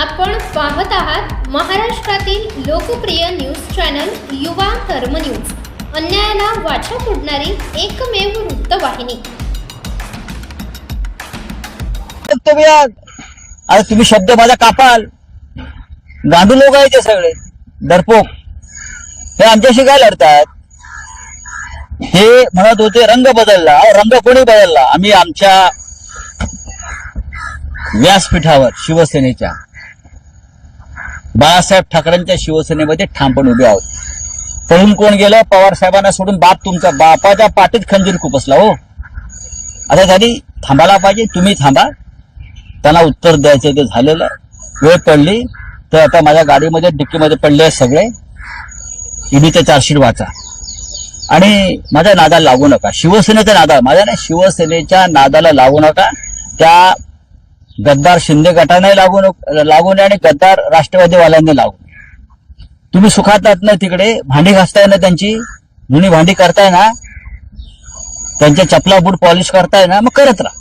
आपण पाहत आहात महाराष्ट्रातील लोकप्रिय न्यूज चॅनल युवा कर्म न्यूज. अन्यायाला वाचा फोडणारी एकमेव वृत्तवाहिनी. तुम्ही अरे तुम्ही शब्द माझा कापाल. गांडू लोक आहे ते सगळे. डरपोक हे आमच्याशी काय लढतात? हे म्हणत होते रंग बदलला. रंग कोणी बदलला? आम्ही आमच्या व्यासपीठावर शिवसेनेच्या. बाळासाहेब ठाकरेंच्या शिवसेनेमध्ये ठामपण उभे आहोत. पळून कोण गेलं? पवार साहेबांना सोडून बाप तुमचा. बापाच्या पाठीत खंजीर खुपसला हो. आता झाली थांबायला पाहिजे तुम्ही थांबा. त्यांना उत्तर द्यायचं ते झालेलं वेळ पडली तर आता माझ्या गाडीमध्ये डिक्कीमध्ये पडले सगळे. ईडीचे चार्जशीट वाचा. आणि माझ्या नादाला लागू नका. शिवसेनेचा नादा माझ्या ना शिवसेनेच्या नादाला लागू नका. त्या गद्दार शिंदे गटाने लागू लागू नये आणि गद्दार राष्ट्रवादीवाल्यांनी लागू नये. तुम्ही सुखात ना तिकडे भांडी घासताय ना त्यांची जुनी भांडी करताय ना त्यांच्या चपला बूट पॉलिश करताय ना मग करत राहा.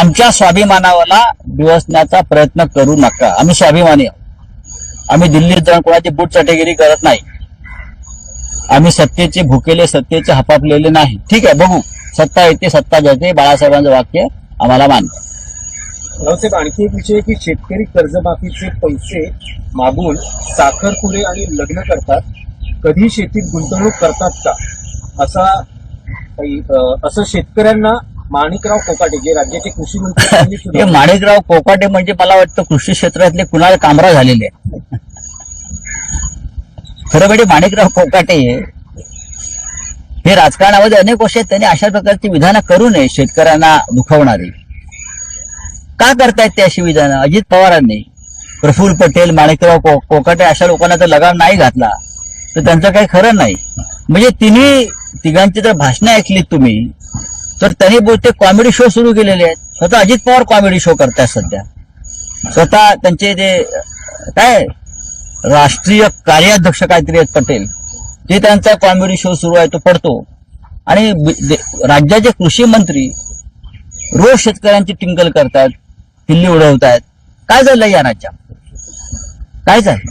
आमच्या स्वाभिमानाला दिवसण्याचा प्रयत्न करू नका. आम्ही स्वाभिमानी आहोत. आम्ही दिल्लीत जाऊन कोणाची बूट चटेगिरी करत नाही. आम्ही सत्तेचे भुकेले सत्तेचे हपापलेले नाही. ठीक आहे बघू. सत्ता येते सत्ता जाते बाळासाहेबांचं वाक्य. आम्हाला मान्य रावसाहेब आणखी एक विषय की शेतकरी कर्जमाफीचे पैसे मागून साखर पुरे आणि लग्न करतात. कधी शेतीत गुंतवणूक करतात का? असा असं शेतकऱ्यांना माणिकराव कोकाटे जे राज्याचे कृषी मंत्री माणिकराव कोकाटे म्हणजे मला वाटतं कृषी क्षेत्रातले कुणाला कामरा झालेले आहे. खरं म्हणजे माणिकराव कोकाटे हे राजकारणामध्ये अनेक वर्ष आहेत त्यांनी अशा प्रकारची विधानं करू नये शेतकऱ्यांना दुखवणारी. का करतायत ते अशी विधानं? अजित पवारांनी. प्रफुल्ल पटेल माणिकराव को- कोकाटे अशा लोकांना जर लगाम नाही घातला तर त्यांचं काही खरं नाही. म्हणजे तिन्ही तिघांची जर भाषणं ऐकलीत तुम्ही तर त्यांनी बहुतेक कॉमेडी शो सुरू केलेले आहेत. स्वतः अजित पवार कॉमेडी शो करतायत सध्या. स्वतः त्यांचे जे काय? राष्ट्रीय कार्याध्यक्ष काहीतरी आहेत पटेल. ते त्यांचा कॉमेडी शो सुरू आहे तो पडतो. आणि राज्याचे कृषी मंत्री रोज शेतकऱ्यांची टिंगल करतात किल्ली उडवतायत. काय झालं या राज्यात काय झालं?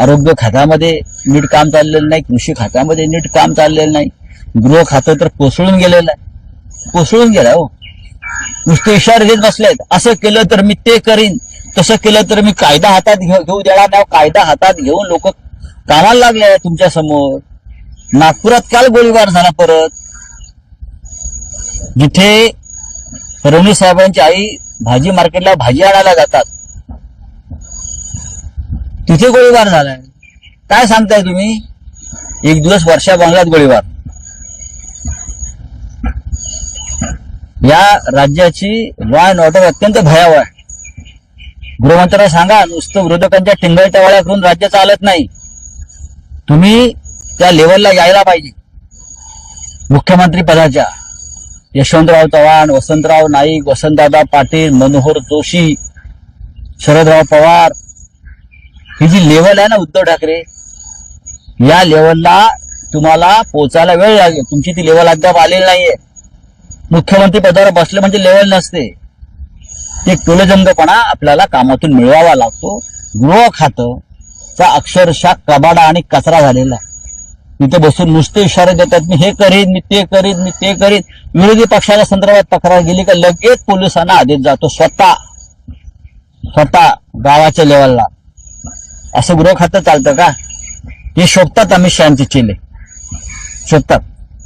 आरोग्य खात्यामध्ये नीट काम चाललेलं नाही कृषी खात्यामध्ये नीट काम चाललेलं नाही. गृह खातं तर कोसळून गेलेलं आहे. कोसळून गेलाय हो. नुसते इशारे देत बसलेत. असं केलं तर मी ते करीन तसं केलं तर मी कायदा हातात घेऊ घेऊ देणार नाही. कायदा हातात घेऊन लोक कामाला लागले तुमच्यासमोर. नागपुरात काल गोळीबार झाला परत. जिथे रवणी साहेबांची आई भाजी मार्केटला भाजी आणायला जातात. तिथे गोळीबार झालाय. काय सांगताय तुम्ही? एक दिवस वर्षा बांगलात गोळीबार. या राज्याची लॉ अँड ऑर्डर अत्यंत भयावह आहे. गृहमंत्र्यांना सांगा नुसतं विरोधकांच्या टिंगल टवाळ्या करून राज्य चालत नाही. तुम्ही त्या लेवलला यायला पाहिजे. मुख्यमंत्री पदाच्या. यशवंतराव चव्हाण वसंतराव नाईक वसंतदादा पाटील मनोहर जोशी शरदराव पवार. ही जी लेवल आहे ना उद्धव ठाकरे या लेवलला तुम्हाला पोचायला वेळ लागेल तुमची ती लेवल अद्याप आलेली नाहीये. मुख्यमंत्री पदावर बसले म्हणजे लेवल नसते. ते टोलेजंगपणा आपल्याला कामातून मिळवावा लागतो. गृह खातं. चा अक्षरशः कबाडा आणि कचरा झालेला आहे. तिथे बसून नुसते इशारे देतात मी हे करीन मी ते करीन मी ते करीन. विरोधी पक्षाच्या संदर्भात तक्रार गेली का लगेच पोलिसांना आदेश जातो स्वतः स्वतः गावाच्या लेवलला. असं गृह खातं चालतं का? हे शोधतात अमित शहाचे चिले. शोधतात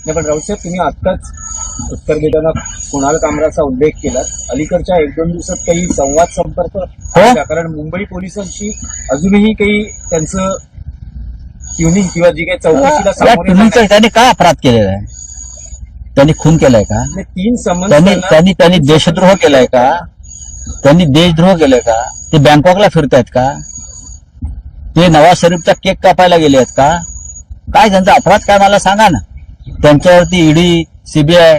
पण रावसाहेब तुम्ही आत्ताच उत्तर देताना कुणाल कामराचा उल्लेख केला. अलीकडच्या एक दोन दिवसात काही संवाद संपर्क झाला? कारण मुंबई पोलिसांशी अजूनही काही त्यांचं ट्युनिंग किंवा जी काही चौकशीला या सामोरे त्यांनी काय अपराध केलेला आहे? त्यांनी खून केलाय का? तीन त्यांनी त्यांना- त्यांनी त्यांनी देशद्रोह केलाय का? त्यांनी देशद्रोह केलाय का? ते बँकॉकला फिरतायत का? ते नवाज शरीफचा केक कापायला गेले आहेत का? काय त्यांचा अपराध काय मला सांगा ना? त्यांच्यावरती ईडी सीबीआय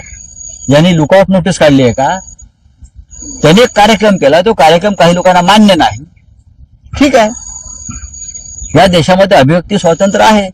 यांनी लुकआउट नोटीस काढली आहे का त्यांनी एक कार्यक्रम केला तो कार्यक्रम काही लोकांना मान्य नाही. ठीक आहे. या देशामध्ये अभिव्यक्ती स्वातंत्र्य आहे.